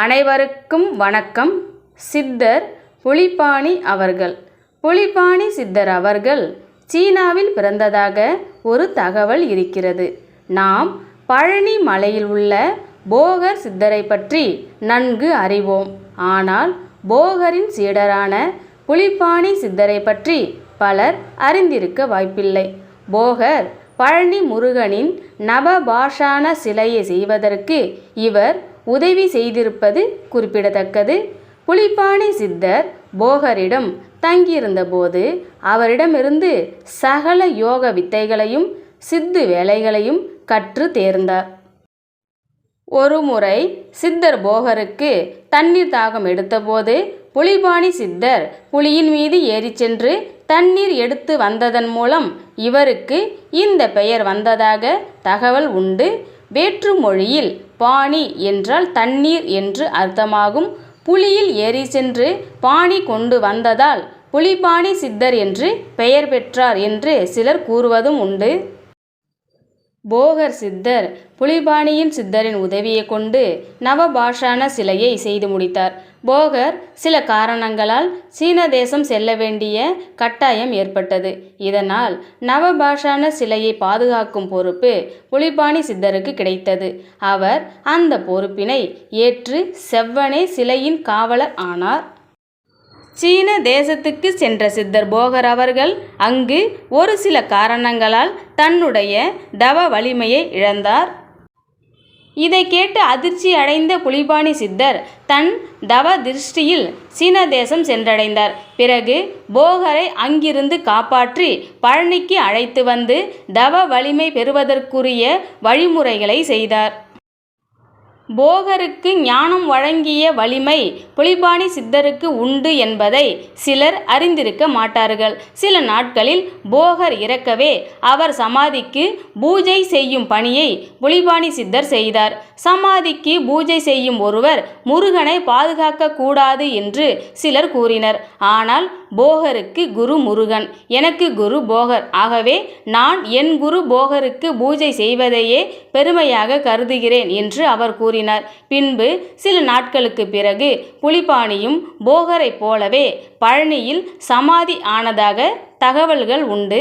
அனைவருக்கும் வணக்கம். சித்தர் புலிபாணி அவர்கள். புலிபாணி சித்தர் அவர்கள் சீனாவில் பிறந்ததாக ஒரு தகவல் இருக்கிறது. நாம் பழனி மலையில் உள்ள போகர் சித்தரை பற்றி நன்கு அறிவோம். ஆனால் போகரின் சீடரான புலிப்பாணி சித்தரை பற்றி பலர் அறிந்திருக்க வாய்ப்பில்லை. போகர் பழனி முருகனின் நவபாஷான சிலையை செய்வதற்கு இவர் உதவி செய்திருப்பது குறிப்பிடத்தக்கது. புலிப்பாணி சித்தர் போகரிடம் தங்கியிருந்தபோது அவரிடமிருந்து சகல யோக வித்தைகளையும் சித்து வேலைகளையும் கற்று தேர்ந்தார். ஒருமுறை சித்தர் போகருக்கு தண்ணீர் தாகம் எடுத்தபோது புலிபாணி சித்தர் புலியின் மீது ஏறி சென்று தண்ணீர் எடுத்து வந்ததன் மூலம் இவருக்கு இந்த பெயர் வந்ததாக தகவல் உண்டு. வேற்று மொழியில் பாணி என்றால் தண்ணீர் என்று அர்த்தமாகும். புலியில் ஏறி சென்று பாணி கொண்டு வந்ததால் புலிபாணி சித்தர் என்று பெயர் பெற்றார் என்று சிலர் கூறுவதும் உண்டு. போகர் சித்தர் புலிபாணியின் சித்தரின் உதவியை கொண்டு நவபாஷான சிலையை செய்து முடித்தார். போகர் சில காரணங்களால் சீன தேசம் செல்ல வேண்டிய கட்டாயம் ஏற்பட்டது. இதனால் நவபாஷான சிலையை பாதுகாக்கும் பொறுப்பு புலிபாணி சித்தருக்கு கிடைத்தது. அவர் அந்த பொறுப்பினை ஏற்று செவ்வனே சிலையின் காவலர் ஆனார். சீன தேசத்துக்கு சென்ற சித்தர் போகர் அவர்கள் அங்கு ஒரு சில காரணங்களால் தன்னுடைய தவ வலிமையை இழந்தார். இதை கேட்டு அதிர்ச்சி அடைந்த புலிபாணி சித்தர் தன் தவ திருஷ்டியில் சீன தேசம் சென்றடைந்தார். பிறகு போகரை அங்கிருந்து காப்பாற்றி பழனிக்கு அழைத்து வந்து தவ வலிமை பெறுவதற்குரிய வழிமுறைகளை செய்தார். போகருக்கு ஞானம் வழங்கிய வலிமை புலிபாணி சித்தருக்கு உண்டு என்பதை சிலர் அறிந்திருக்க மாட்டார்கள். சில நாட்களில் போகர் இறக்கவே அவர் சமாதிக்கு பூஜை செய்யும் பணியை புலிபாணி சித்தர் செய்தார். சமாதிக்கு பூஜை செய்யும் ஒருவர் முருகனை பாதுகாக்க கூடாது என்று சிலர் கூறினர். ஆனால் போகருக்கு குரு முருகன். எனக்கு குரு போகர். ஆகவே நான் என் குரு போகருக்கு பூஜை செய்வதையே பெருமையாக கருதுகிறேன் என்று அவர் கூறினர். பின்பு சில நாட்களுக்கு பிறகு புலிபாணியும் போகரைப் போலவே பழனியில் சமாதி ஆனதாக தகவல்கள் உண்டு.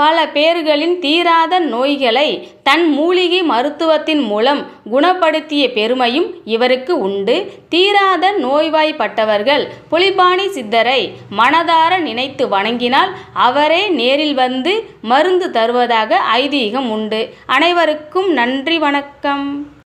பல பேர்களின் தீராத நோய்களை தன் மூலிகை மருத்துவத்தின் மூலம் குணப்படுத்திய பெருமையும் இவருக்கு உண்டு. தீராத நோய்வாய்ப்பட்டவர்கள் புலிபாணி சித்தரை மனதார நினைத்து வணங்கினால் அவரே நேரில் வந்து மருந்து தருவதாக ஐதீகம் உண்டு. அனைவருக்கும் நன்றி வணக்கம்.